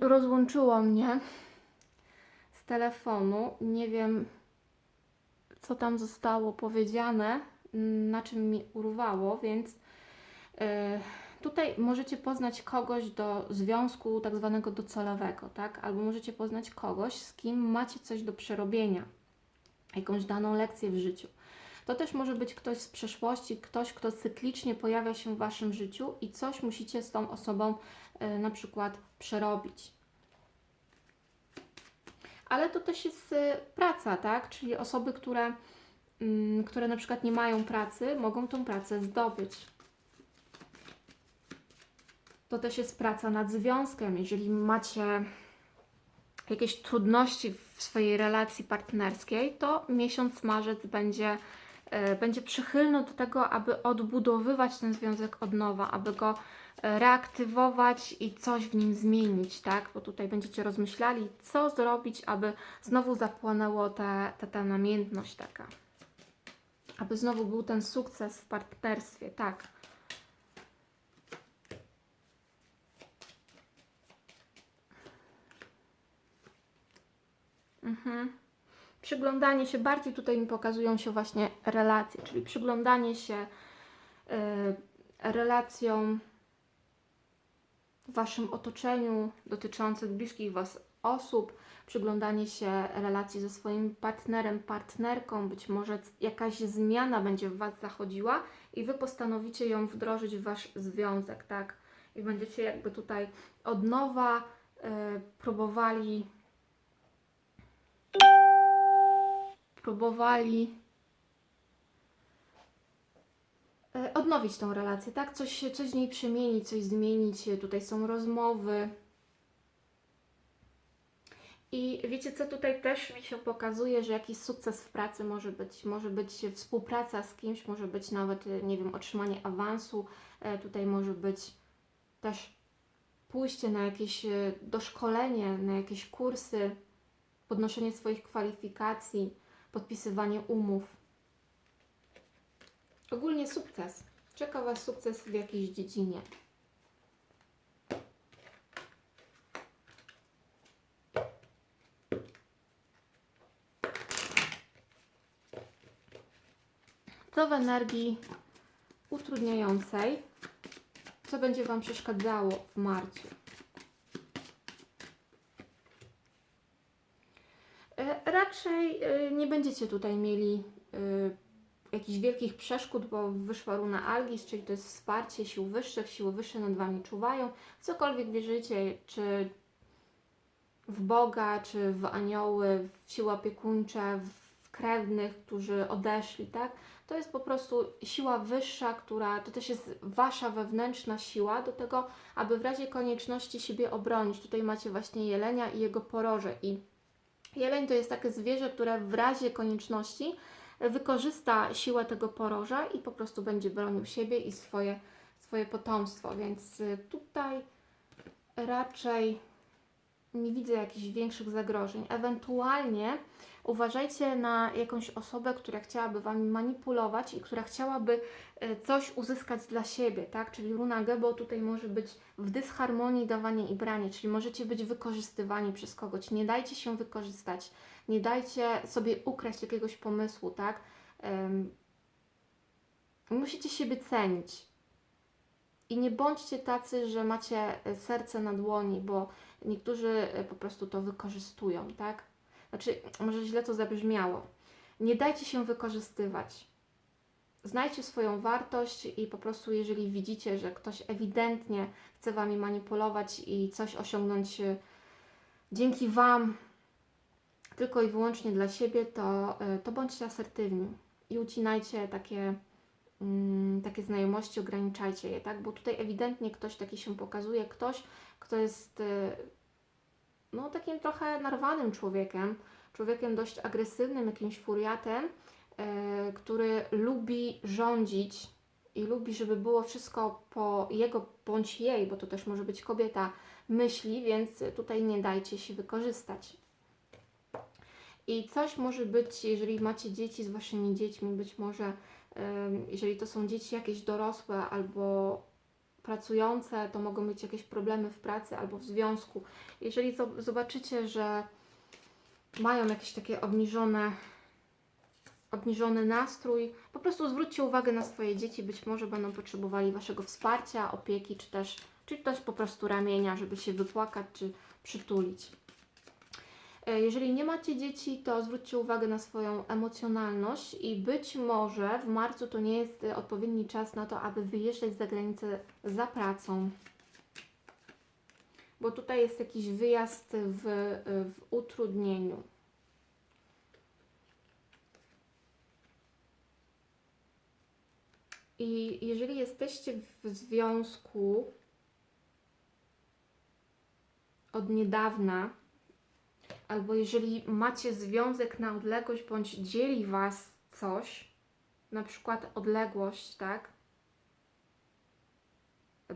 rozłączyło mnie z telefonu. Nie wiem, co tam zostało powiedziane, na czym mi urwało, więc e, tutaj możecie poznać kogoś do związku tak zwanego docelowego, tak? Albo możecie poznać kogoś, z kim macie coś do przerobienia, jakąś daną lekcję w życiu. To też może być ktoś z przeszłości, ktoś, kto cyklicznie pojawia się w Waszym życiu i coś musicie z tą osobą e, na przykład przerobić. Ale to też jest e, praca, tak? Czyli osoby, które, mm, które na przykład nie mają pracy, mogą tą pracę zdobyć. To też jest praca nad związkiem. Jeżeli macie jakieś trudności w swojej relacji partnerskiej, to miesiąc marzec będzie, będzie przychylny do tego, aby odbudowywać ten związek od nowa, aby go e, reaktywować i coś w nim zmienić, tak? Bo tutaj będziecie rozmyślali, co zrobić, aby znowu zapłonęło ta, ta, ta namiętność taka. Aby znowu był ten sukces w partnerstwie, tak. Mhm. Przyglądanie się, bardziej tutaj mi pokazują się właśnie relacje, czyli przyglądanie się y, relacjom w Waszym otoczeniu dotyczących bliskich Was osób, przyglądanie się relacji ze swoim partnerem, partnerką, być może jakaś zmiana będzie w Was zachodziła i Wy postanowicie ją wdrożyć w Wasz związek, tak? I będziecie jakby tutaj od nowa y, próbowali próbowali e, odnowić tą relację, tak? Coś, coś z niej przemienić, coś zmienić. Tutaj są rozmowy. I wiecie co, tutaj też mi się pokazuje, że jakiś sukces w pracy może być. Może być współpraca z kimś, może być nawet, e, nie wiem, otrzymanie awansu. E, Tutaj może być też pójście na jakieś e, doszkolenie, na jakieś kursy, podnoszenie swoich kwalifikacji, podpisywanie umów. Ogólnie sukces. Czeka Was sukces w jakiejś dziedzinie. Co w energii utrudniającej? Co będzie Wam przeszkadzało w marcu? E, Raczej e, nie będziecie tutaj mieli e, jakichś wielkich przeszkód, bo wyszła runa Algis, czyli to jest wsparcie sił wyższych, siły wyższe nad Wami czuwają. Cokolwiek wierzycie, czy w Boga, czy w anioły, w siły opiekuńcze, w krewnych, którzy odeszli, tak? To jest po prostu siła wyższa, która to też jest Wasza wewnętrzna siła do tego, aby w razie konieczności siebie obronić. Tutaj macie właśnie jelenia i jego poroże i Jeleń to jest takie zwierzę, które w razie konieczności wykorzysta siłę tego poroża i po prostu będzie bronił siebie i swoje, swoje potomstwo. Więc y, tutaj raczej nie widzę jakichś większych zagrożeń. Ewentualnie uważajcie na jakąś osobę, która chciałaby Wami manipulować i która chciałaby y, coś uzyskać dla siebie, tak? Czyli runa Gebo tutaj może być w dysharmonii dawanie i branie, czyli możecie być wykorzystywani przez kogoś. Nie dajcie się wykorzystać, nie dajcie sobie ukraść jakiegoś pomysłu, tak? Em, musicie siebie cenić. I nie bądźcie tacy, że macie e, serce na dłoni, bo niektórzy e, po prostu to wykorzystują, tak? Znaczy, może źle to zabrzmiało. Nie dajcie się wykorzystywać. Znajdźcie swoją wartość i po prostu, jeżeli widzicie, że ktoś ewidentnie chce Wami manipulować i coś osiągnąć e, dzięki Wam, tylko i wyłącznie dla siebie, to, to bądźcie asertywni i ucinajcie takie, takie znajomości, ograniczajcie je, tak? Bo tutaj ewidentnie ktoś taki się pokazuje, ktoś, kto jest e, no, takim trochę narwanym człowiekiem, człowiekiem dość agresywnym, jakimś furiatem, e, który lubi rządzić i lubi, żeby było wszystko po jego bądź jej, bo to też może być kobieta, myśli, więc tutaj nie dajcie się wykorzystać. I coś może być, jeżeli macie dzieci z waszymi dziećmi, być może, jeżeli to są dzieci jakieś dorosłe albo pracujące, to mogą być jakieś problemy w pracy albo w związku. Jeżeli zo- zobaczycie, że mają jakieś takie obniżone, obniżony nastrój, po prostu zwróćcie uwagę na swoje dzieci, być może będą potrzebowali Waszego wsparcia, opieki, czy też, czy też po prostu ramienia, żeby się wypłakać, czy przytulić. E, Jeżeli nie macie dzieci, to zwróćcie uwagę na swoją emocjonalność i być może w marcu to nie jest e, odpowiedni czas na to, aby wyjeżdżać za granicę za pracą. Bo tutaj jest jakiś wyjazd w, e, w utrudnieniu. I jeżeli jesteście w związku od niedawna, albo jeżeli macie związek na odległość, bądź dzieli Was coś, na przykład odległość, tak?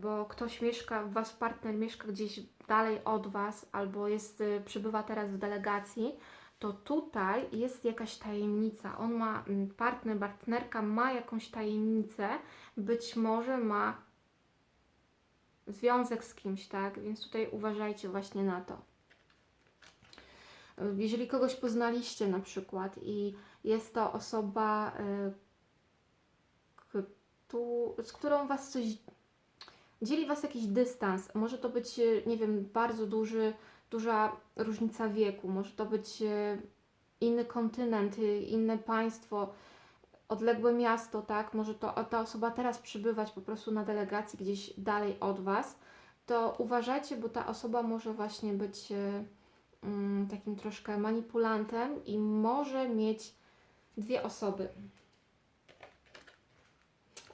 Bo ktoś mieszka, Wasz partner mieszka gdzieś dalej od Was, albo jest, y, przybywa teraz w delegacji, to tutaj jest jakaś tajemnica. On ma, mm, partner, partnerka ma jakąś tajemnicę, być może ma związek z kimś, tak? Więc tutaj uważajcie właśnie na to. Jeżeli kogoś poznaliście na przykład i jest to osoba, y, z którą Was coś dzieli Was jakiś dystans, może to być, y, nie wiem, bardzo duży, duża różnica wieku, może to być y, inny kontynent, inne państwo, odległe miasto, tak? Może to ta osoba teraz przybywać po prostu na delegacji gdzieś dalej od Was, to uważajcie, bo ta osoba może właśnie być takim troszkę manipulantem i może mieć dwie osoby.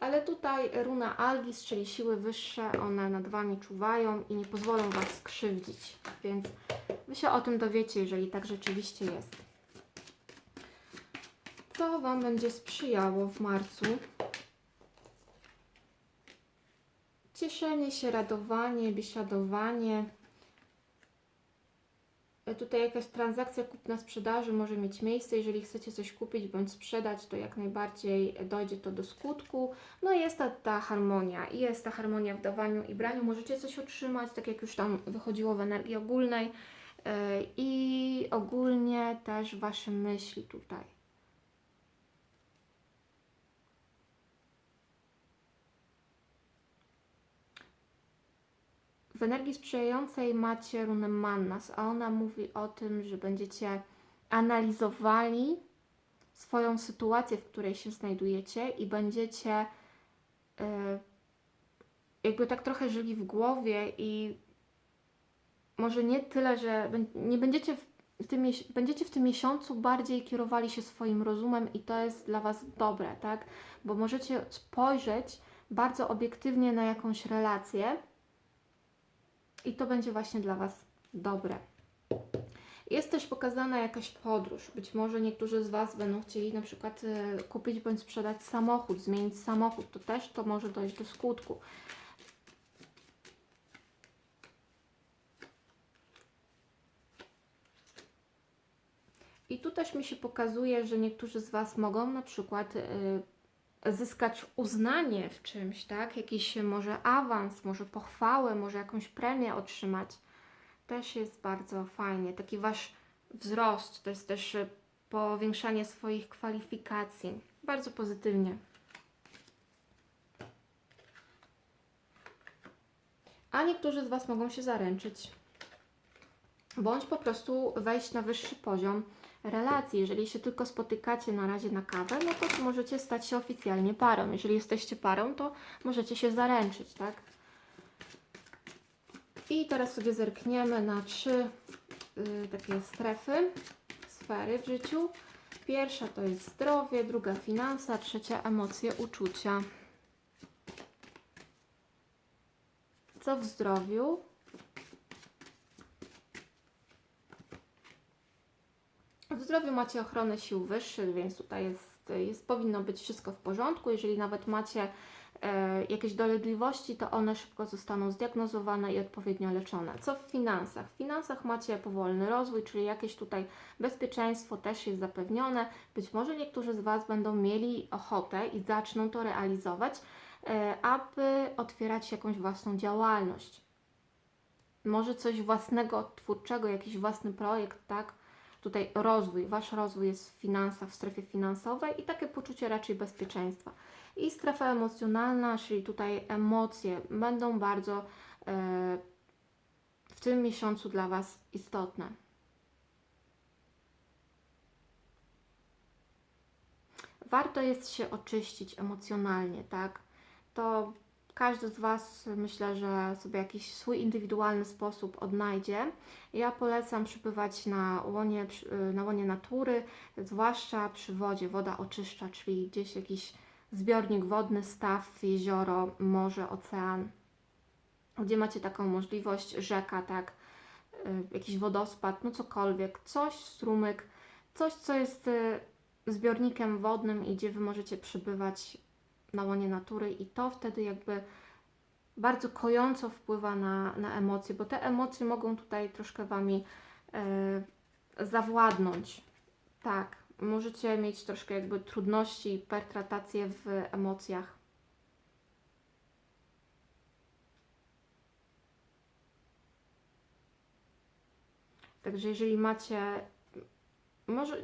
Ale tutaj runa Algis, czyli siły wyższe, one nad Wami czuwają i nie pozwolą Was skrzywdzić. Więc Wy się o tym dowiecie, jeżeli tak rzeczywiście jest. Co Wam będzie sprzyjało w marcu? Cieszenie się, radowanie, biesiadowanie. Tutaj jakaś transakcja kupna-sprzedaży może mieć miejsce. Jeżeli chcecie coś kupić bądź sprzedać, to jak najbardziej dojdzie to do skutku. No i jest ta, ta harmonia. I jest ta harmonia w dawaniu i braniu. Możecie coś otrzymać, tak jak już tam wychodziło w energii ogólnej. E, I ogólnie też Wasze myśli tutaj. W energii sprzyjającej macie runę Mannas, a ona mówi o tym, że będziecie analizowali swoją sytuację, w której się znajdujecie i będziecie y, jakby tak trochę żyli w głowie i może nie tyle, że nie będziecie w tym, będziecie w tym miesiącu bardziej kierowali się swoim rozumem i to jest dla Was dobre, tak? Bo możecie spojrzeć bardzo obiektywnie na jakąś relację i to będzie właśnie dla Was dobre. Jest też pokazana jakaś podróż. Być może niektórzy z Was będą chcieli na przykład e, kupić bądź sprzedać samochód, zmienić samochód. To też to może dojść do skutku. I tu też mi się pokazuje, że niektórzy z Was mogą na przykład y, zyskać uznanie w czymś, tak? Jakiś może awans, może pochwałę, może jakąś premię otrzymać. Też jest bardzo fajnie. Taki Wasz wzrost, to jest też y, powiększanie swoich kwalifikacji. Bardzo pozytywnie. A niektórzy z Was mogą się zaręczyć bądź po prostu wejść na wyższy poziom relacji. Jeżeli się tylko spotykacie na razie na kawę, no to możecie stać się oficjalnie parą. Jeżeli jesteście parą, to możecie się zaręczyć, tak? I teraz sobie zerkniemy na trzy y, takie strefy, sfery w życiu. Pierwsza to jest zdrowie, druga finanse, trzecia emocje, uczucia. Co w zdrowiu? Zdrowiu macie ochronę sił wyższych, więc tutaj jest, jest, powinno być wszystko w porządku. Jeżeli nawet macie e, jakieś dolegliwości, to one szybko zostaną zdiagnozowane i odpowiednio leczone. Co w finansach? W finansach macie powolny rozwój, czyli jakieś tutaj bezpieczeństwo też jest zapewnione. Być może niektórzy z Was będą mieli ochotę i zaczną to realizować. e, aby otwierać jakąś własną działalność. Może coś własnego, twórczego, jakiś własny projekt, tak? Tutaj rozwój, wasz rozwój jest w finansach, w strefie finansowej i takie poczucie raczej bezpieczeństwa. I strefa emocjonalna, czyli tutaj emocje będą bardzo e, w tym miesiącu dla Was istotne. Warto jest się oczyścić emocjonalnie, tak? To każdy z Was myślę, że sobie jakiś swój indywidualny sposób odnajdzie. Ja polecam przybywać na łonie, przy- na łonie natury, zwłaszcza przy wodzie. Woda oczyszcza, czyli gdzieś jakiś zbiornik wodny, staw, jezioro, morze, ocean, gdzie macie taką możliwość, rzeka, tak, y, jakiś wodospad, no cokolwiek, coś, strumyk, coś, co jest y, zbiornikiem wodnym i gdzie Wy możecie przebywać na łonie natury i to wtedy jakby bardzo kojąco wpływa na, na emocje, bo te emocje mogą tutaj troszkę Wami y, zawładnąć. Tak, możecie mieć troszkę jakby trudności, pertratacje w emocjach. Także jeżeli macie, może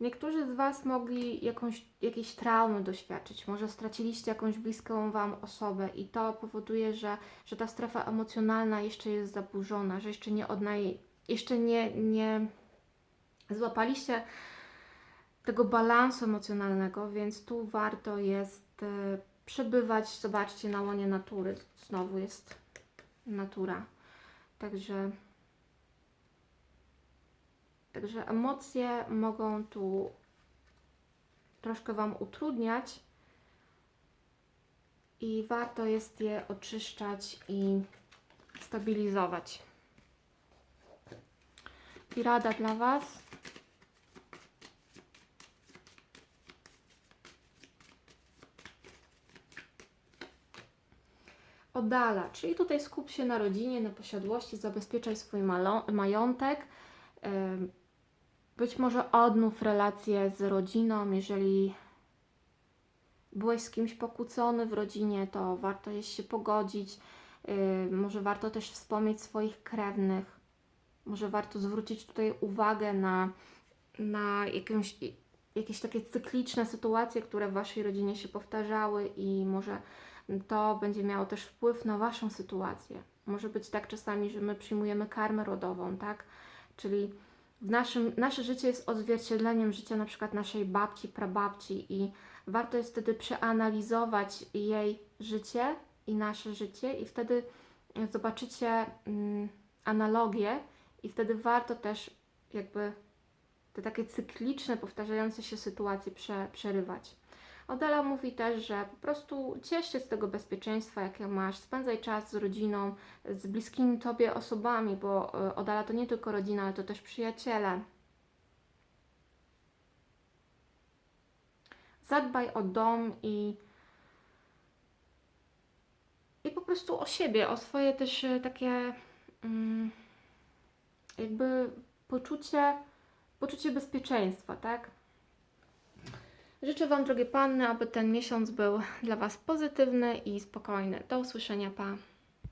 niektórzy z Was mogli jakąś, jakieś traumy doświadczyć, może straciliście jakąś bliską Wam osobę i to powoduje, że, że ta strefa emocjonalna jeszcze jest zaburzona, że jeszcze nie odnaj, jeszcze nie, nie złapaliście tego balansu emocjonalnego, więc tu warto jest e, przebywać, zobaczcie na łonie natury, znowu jest natura. Także Także emocje mogą tu troszkę Wam utrudniać i warto jest je oczyszczać i stabilizować. I rada dla Was. Oddala, czyli tutaj skup się na rodzinie, na posiadłości, zabezpieczaj swój majątek. Być może odnów relacje z rodziną, jeżeli byłeś z kimś pokłócony w rodzinie, to warto jest się pogodzić. Yy, może warto też wspomnieć swoich krewnych. Może warto zwrócić tutaj uwagę na, na jakąś, jakieś takie cykliczne sytuacje, które w Waszej rodzinie się powtarzały i może to będzie miało też wpływ na Waszą sytuację. Może być tak czasami, że my przyjmujemy karmę rodową, tak? Czyli w naszym, nasze życie jest odzwierciedleniem życia na przykład naszej babci, prababci i warto jest wtedy przeanalizować jej życie i nasze życie i wtedy zobaczycie mm, analogię i wtedy warto też jakby te takie cykliczne, powtarzające się sytuacje prze, przerywać. Odela mówi też, że po prostu ciesz się z tego bezpieczeństwa, jakie masz, spędzaj czas z rodziną, z bliskimi Tobie osobami, bo Odala to nie tylko rodzina, ale to też przyjaciele. Zadbaj o dom i, i po prostu o siebie, o swoje też y, takie mm, jakby poczucie, poczucie bezpieczeństwa, tak? Życzę Wam, drogie panny, aby ten miesiąc był dla Was pozytywny i spokojny. Do usłyszenia, pa!